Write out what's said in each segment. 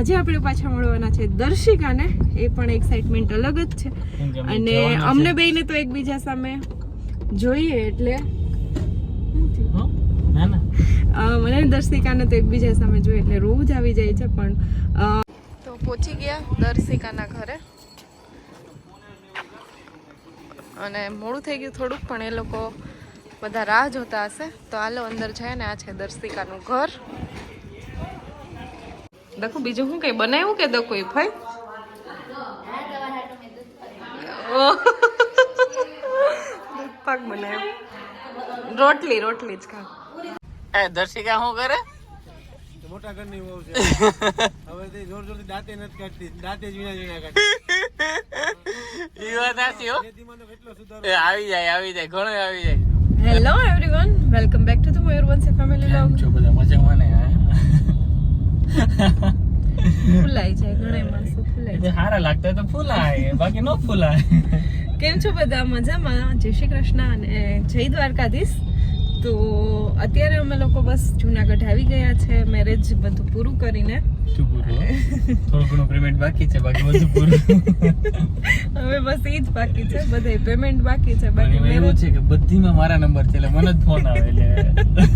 આજે આપણે પાછા મળવાના છે દર્શિકાને. એ પણ એક્સાઇટમેન્ટ અલગ જ છે. અને અમને બેને તો એકબીજા સામે જોઈએ એટલે શું થયું? હો? ના ના. અ, મને દર્શિકાને તો એકબીજા સામે જોઈએ એટલે રોજ આવી જાય છે પણ તો પહોંચી ગયા દર્શિકાના ઘરે. અને મોડું થઈ ગયું થોડુંક પણ એ લોકો બધા રાહ જોતા હશે. તો આલો અંદર જાય ને આ છે દર્શિકાનું ઘર. દખો બીજું શું કઈ બનાવ્યું કે દખો એ ભાઈ? પાક બનાવ્યો. રોટલી રોટલી જ ખા. એ દર્શિકા શું કરે? મોટા ઘરની વહુ છે. હવે તે જોર જોરથી દાંતે નથી કાઢતી. દાંતે જ વીણા વીણા કાઢે. ઈ વાત સાચી હો. કેટલો સુધારો. આવી જાય આવી જાય ઘણો આવી જાય. Hello everyone welcome back to the Mayurvanshi family log છો બધા મજામાં ને હા? ફૂલાઈ જાય ઘણા માણસો ફૂલાય હારા લાગતા તો ફૂલાય બાકી નો ફૂલાય. કેમ છો બધા? મજામાં? જય શ્રી કૃષ્ણ અને જય દ્વારકાધીશ. તો અત્યારે અમે લોકો બસ જુનાગઢ આવી ગયા છે મેરેજ બધું પૂરું કરીને. થોડું ઘણું પેમેન્ટ બાકી છે બાકી બધું પૂરું. હવે બસ એ જ બાકી છે બધે પેમેન્ટ બાકી છે બાકી એવું છે કે બધીમાં મારા નંબર છે એટલે મને જ ફોન આવે એટલે.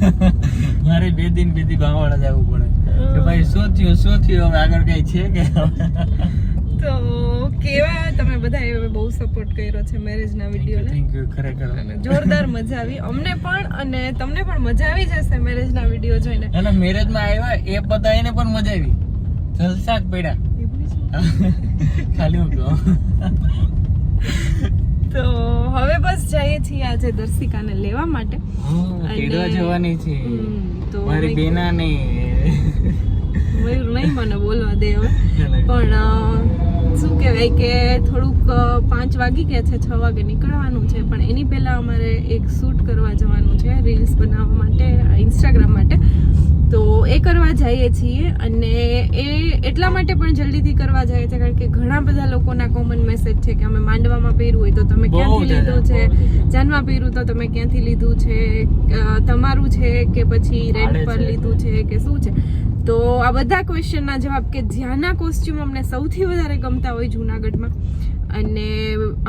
મારે બે દિન બે દી બાવાળા જવું પડે. કે ભાઈ શું થયું શું થયું? હવે આગળ કઈ છે કે તો કેવા તમે બધા હવે બહુ સપોર્ટ કર્યો છે મેરેજના વિડીયોને થેન્ક યુ ખરેખર. જોરદાર મજા આવી. અમને પણ અને તમને પણ મજા આવી જશે મેરેજના વીડિયો જોઈને. અને મેરેજમાં આવ્યા એ બધા એને પણ મજા આવી. જલસા જ પડ્યા. ખાલી હું કહું. તો હવે બસ જઈએ છીએ આજે દર્શિકાને લેવા માટે. તેડવા જવાની છે. તો મારી બેના નહીં મયુર નહીં મને બોલવા દે હવે. પણ શું કહેવાય કે થોડુંક પાંચ વાગી ગયા છે છ વાગે નીકળવાનું છે. પણ એની પહેલાં અમારે એક શૂટ કરવા જવાનું છે રીલ્સ બનાવવા માટે ઇન્સ્ટાગ્રામ માટે. તો એ કરવા જઈએ છીએ અને એ એટલા માટે પણ જલ્દીથી કરવા જઈએ છીએ કારણ કે ઘણા બધા લોકોના કોમન મેસેજ છે કે અમે માંડવામાં પહેર્યું હોય તો તમે ક્યાંથી લીધું છે? જાનમાં પહેર્યું તો તમે ક્યાંથી લીધું છે? તમારું છે કે પછી રેન્ટ પર લીધું છે કે શું છે? તો આ બધા ક્વેશ્ચનના જવાબ કે જ્યાંના કોસ્ચ્યુમ અમને સૌથી વધારે ગમતા હોય જુનાગઢમાં અને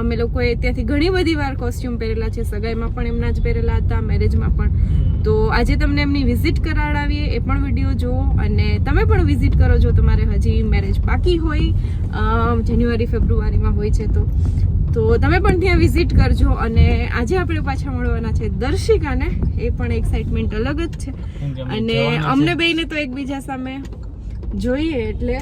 અમે લોકોએ ત્યાંથી ઘણી બધી વાર કોસ્ટ્યુમ પહેરેલા છે. સગાઈમાં પણ એમના જ પહેરેલા હતા મેરેજમાં પણ. તો આજે તમને એમની વિઝિટ કરાવડાવીએ એ પણ વીડિયો જુઓ અને તમે પણ વિઝિટ કરો જો તમારે હજી મેરેજ બાકી હોય જાન્યુઆરી ફેબ્રુઆરીમાં હોય છે તો. તો તમે પણ ત્યાં વિઝિટ કરજો અને આજે આપણે પાછા મળવાના છે દર્શિકાને. એ પણ એક્સાઇટમેન્ટ અલગ જ છે. અને અમને બેને તો એકબીજા સામે જોઈએ એટલે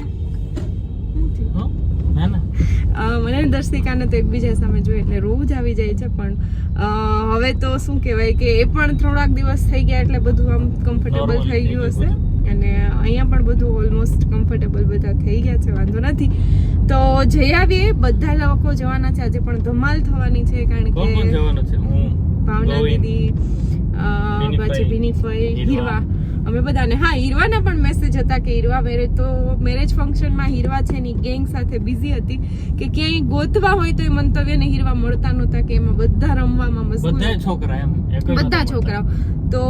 મને દર્શિકાને તો એકબીજા સામે જોઈએ એટલે રોજ આવી જાય છે પણ હવે તો શું કહેવાય કે એ પણ થોડાક દિવસ થઈ ગયા એટલે બધું આમ કમ્ફર્ટેબલ થઈ ગયું હશે. અને અહીંયા પણ બધું ઓલમોસ્ટ કમ્ફર્ટેબલ બધા થઈ ગયા છે વાંધો નથી. તો જઈ આવીએ. બધા લોકો જવાના છે. આજે પણ ધમાલ થવાની છે કારણ કે ભાવના દીદી પછી ભીની ફઈ હીરવા. અમે બધાને હા હીરવાના પણ મેસેજ હતા કે હીરવા મેરેજ તો મેરેજ ફંક્શનમાં હીરવા છે એની ગેંગ સાથે બિઝી હતી કે ક્યાંય ગોતવા હોય તો એ મંતવ્યને હીરવા મળતા નહોતા કે એમાં બધા રમવામાં મસ્ત બધા છોકરા એમ બધા છોકરાઓ. તો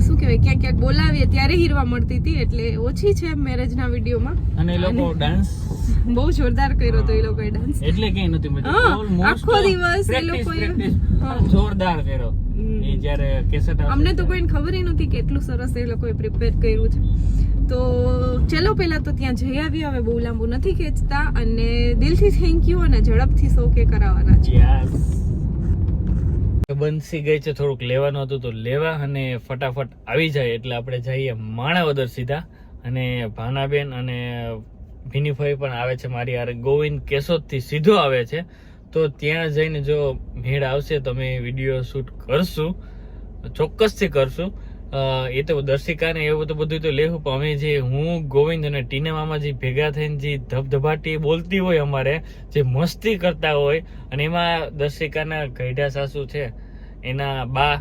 શું કહેવાય ક્યાંક ક્યાંક બોલાવીએ ત્યારે હીરવા મળતી હતી એટલે ઓછી છે મેરેજના વિડીયોમાં અને એ લોકો ડાન્સ બહુ જોરદાર કર્યો તો એ લોકોએ ડાન્સ એટલે કઈ નથી મજા આખો દિવસ એ લોકોએ- જોરદાર કર્યો. જ્યારે કેસેટ અમને તો કોઈને ખબર નહોતી કે એટલું સરસ એ લોકોએ પ્રિપેર કર્યું છે. તો ચલો પહેલા તો ત્યાં જઈ આવી હવે બહુ લાંબુ નથી ખેંચતા અને દિલથી થેન્ક યુ અને ઝડપથી સૌ કે કરાવવાના છે. બંસી ગઈ છે થોડુંક લેવાનું હતું તો લેવા અને ફટાફટ આવી જાય એટલે આપણે જઈએ માણાવદર સીધા. અને ભાનાબેન અને ભીનીભાઈ પણ આવે છે મારી હારે. ગોવિંદ કેશોદથી સીધો આવે છે. તો ત્યાં જઈને જો ભીડ આવશે તો અમે વીડિયો શૂટ કરશું. ચોક્કસથી કરશું. એ તો દર્શિકાને એવું તો બધું તો લેવું, પણ અમે જે હું, ગોવિંદ અને ટીના મામા જે ભેગા થઈને જે ધબધબાટી બોલતી હોય અમારે, જે મસ્તી કરતા હોય, અને એમાં દર્શિકાના ગઈઢા સાસુ છે, એના બા,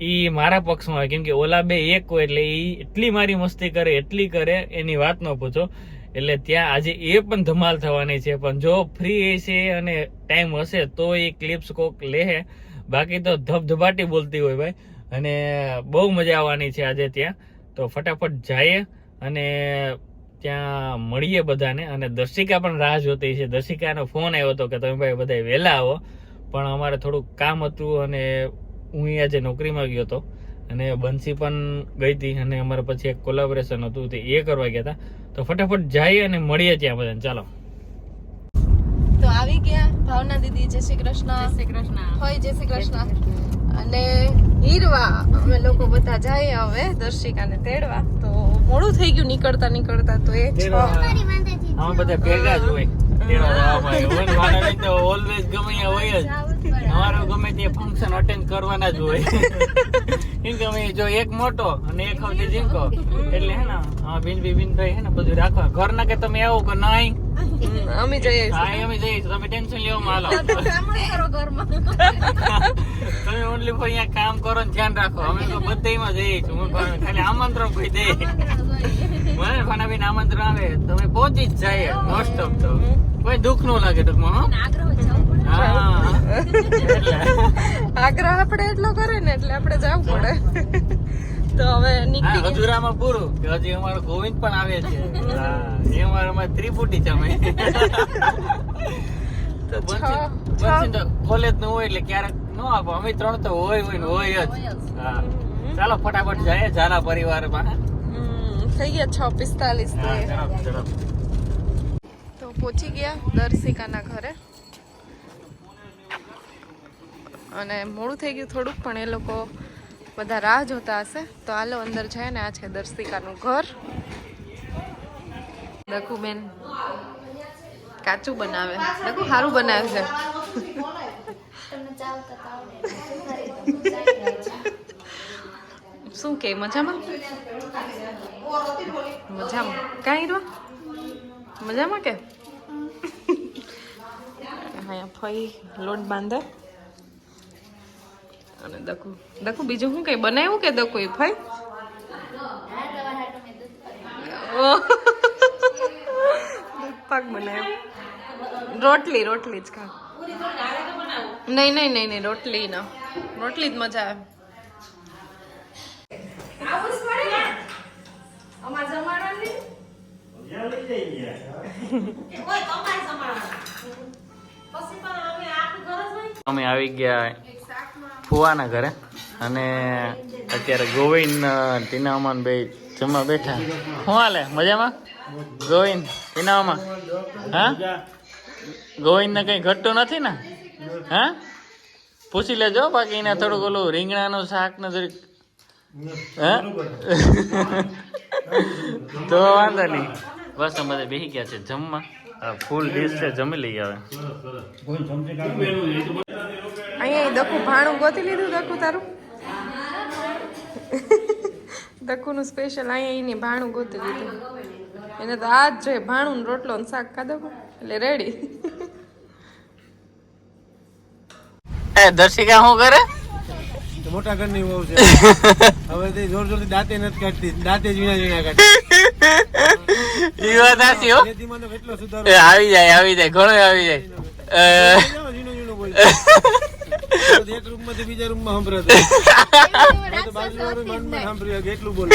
એ મારા પક્ષમાં હોય. કેમ કે ઓલા બે એક હોય એટલે એ એટલી મારી મસ્તી કરે, એટલી કરે, એની વાત ન પૂછો. એટલે ત્યાં આજે એ પણ ધમાલ થવાની છે. પણ જો ફ્રી હશે અને ટાઈમ હશે, તો એ ક્લિપ્સ કોક લે બાકી તો ધબધબાટી બોલતી હોય ભાઈ. અને બહુ મજા આવવાની છે આજે ત્યાં. તો ફટાફટ જઈએ અને ત્યાં મળીએ બધાને. અને દર્શિકા પણ રાહ જોતી છે. દર્શિકાનો ફોન આવ્યો હતો કે તમે ભાઈ બધા વહેલા આવો. પણ અમારે થોડુંક કામ હતું અને હું અહીંયા જે નોકરીમાં ગયો હતો. અને બંસી પણ ગઈ હતી અને અમારે પછી એક કોલાબોરેશન હતું તે એ કરવા ગયા હતા. તો ફટાફટ જઈએ અને મળીએ ત્યાં બધાને. ચાલો. તો આવી ગયા ભાવના દીદી જય શ્રી કૃષ્ણ. શ્રી કૃષ્ણ. હોય જય શ્રી કૃષ્ણ. અને હીરવા અમે લોકો બધા જઈએ હવે દર્શિકાને તેડવા. તો મોડું થઈ ગયું નીકળતા નીકળતા તો એ છ. અમે બધા ભેગા જ હોય. તેડવા જવા તો always ગમે હોય જ. અમારે ગમે તે ફંક્શન અટેન્ડ કરવાના જ હોય. કેમ કે અમે જો એક મોટો અને એક હવે જીંકો. એટલે હે ને હા બિન બિન ભાઈ હે ને બધું રાખવા. ઘર ના કે તમે આવો કે નહીં? અમે જઈએ હા અમે જઈએ છીએ. તમે ટેન્શન લેવામાં હાલો કરો તમે ઓનલી ફોર અહીંયા કામ કરો ને ધ્યાન રાખો. અમે તો બધાયમાં જઈએ છીએ. હું ખાલી આમંત્રણ કોઈ દે. મને ફાનાબેન આમંત્રણ આવે. તમે પહોંચી જ જાય મોસ્ટ ઓફ તો કોઈ દુઃખ નો લાગે ટૂંકમાં હો. આગ્રહ આગ્રહ આપણે એટલો કરે ને એટલે આપણે જવું પડે. તો હવે નીકળી. હજુરામાં પૂરું કે હજી અમારો ગોવિંદ પણ આવે છે. એ અમારા અમારે ત્રિપુટી છે અમે. તો છ કોલેજનું હોય એટલે ક્યારેક નો આપો. અમે ત્રણ તો હોય હોય ને હોય જ. ચાલો ફટાફટ જાય ઝાલા પરિવારમાં. થઈ ગયા છ પિસ્તાલીસ તો પહોંચી ગયા દર્શિકાના ઘરે. અને મોડું થઈ ગયું થોડુંક પણ એ લોકો બધા રાહ જોતા હશે. તો હાલો અંદર જાય ને આ છે દર્શિકાનું ઘર. દકુબેન કાચું બનાવે. દકુ સારું બનાવે છે. શું કે મજામાં? મજામાં. કાંઈ રો મજામાં કે? અહીંયા ફઈ લોટ બાંધે. અને દકુ દકુ બીજું શું કઈ બનાવ્યું કે દકુ એ ભાઈ? ઓહ. પાક બનાવ્યો. રોટલી રોટલી જ ખા. નહીં નહીં નહીં નહીં રોટલી ના. રોટલી જ મજા આવે. અમે આવી ગયા ફુવાના ઘરે. અને અત્યારે ગોવિંદ ટીનામાન બે જમવા બેઠા. શું હાલે? મજામાં? ગોવિંદ ટીનામાં હા? ગોવિંદ ને કઈ ઘટતું નથી ને? હા? પૂછી લેજો, બાકી એને થોડુંક ઓલું રીંગણાનું શાક ને જરીક. તો વાંધો નહીં. બસ અમે બેસી ગયા છે જમવા. ફૂલ ડીશ છે, જમી લઈ હવે. અહીંયા દકુ ભાણું ગોતી લીધું દખું તારું? દખુનું સ્પેશિયલ અહીંયા એને ભાણું ગોતી લીધું. એને તો આ જ જોઈએ ભાણું ને રોટલો ને શાક ખાધો એટલે રેડી એ દર્શિકા શું કરે? મોટા ઘરની વહુ છે. હવે તે જોર જોરથી દાંતે નથી કાઢતી દાંતે જ વિના વીણા કાઢતી ઈ વાત સાચી હો. કેટલો સુધારો આવી જાય આવી જાય ઘણો આવી જાય. એક રૂમમાંથી બીજા રૂમમાં સંભળાતો તો મનમાં સાંભળ્યું કે બોલે.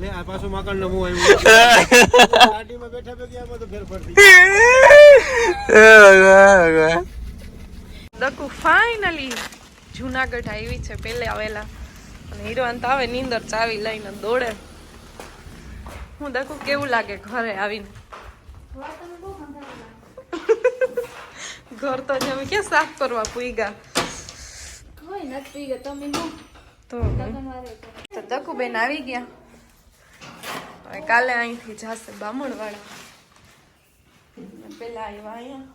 લે આ પાછું મકાનનું મું આવ્યું. ગાડીમાં બેઠા બેઠા આમાં તો ફેર પડતી. દકુ ફાઇનલી જુનાગઢ આવી છે પેલે આવેલા. અને હીરોવાન તો આવે નીંદર ચાવી લઈને દોડે. હું દકુ કેવું લાગે ઘરે આવીને? ઘર તો જ અમે ક્યાં સાફ કરવા પૂગ્યા તો તો દકુ બેન આવી ગયા હવે કાલે અહીંથી જશે બામણવાળા પેલા આવ્યા અહીંયા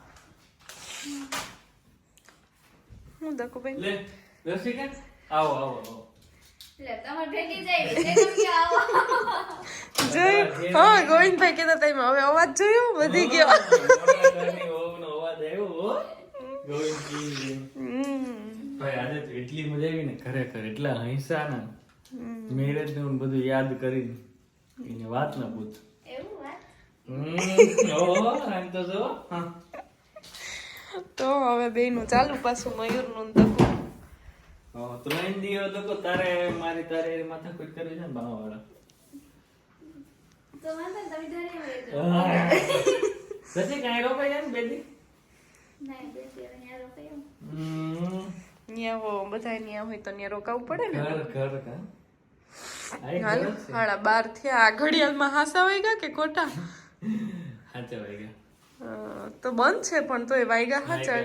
હું દકુ બેન લે દર્શિકા આવો આવો આવો જોયું હા ગોવિંદભાઈ કહેતા તમે એમાં હવે અવાજ જોયો વધી ગયો આવ્યો ગોવિંદજી. ભાઈ આજે તો એટલી મજા આવી ને ખરેખર એટલા હૈસા ને મેરેજ ને બધું યાદ કરીને એની વાત ના પૂછ. તો હવે બેનું ચાલુ પાછું મયુરનું દકુ ત્રણ તો એમ દીયો તો કો તારે મારી તારે માથા કોઈ કરવી છે ને બાવા તો વાંધો ને, તમે ઘરે રહેજો. પછી કાંઈ રોકાઈ જાય ને બેદી નહીં, બેસી હવે અહીંયા રોકાઈ આવું. ન્યા હો બધા ન્યા હોય તો ન્યા રોકાવું પડે ને? ઘર ઘર હાલ. હાડા બાર થયા. આ ઘડિયાળમાં હાસા વાગ્યા કે ખોટા? સાચા વાગ્યા તો બંધ છે પણ તોય વાગ્યા હાચા.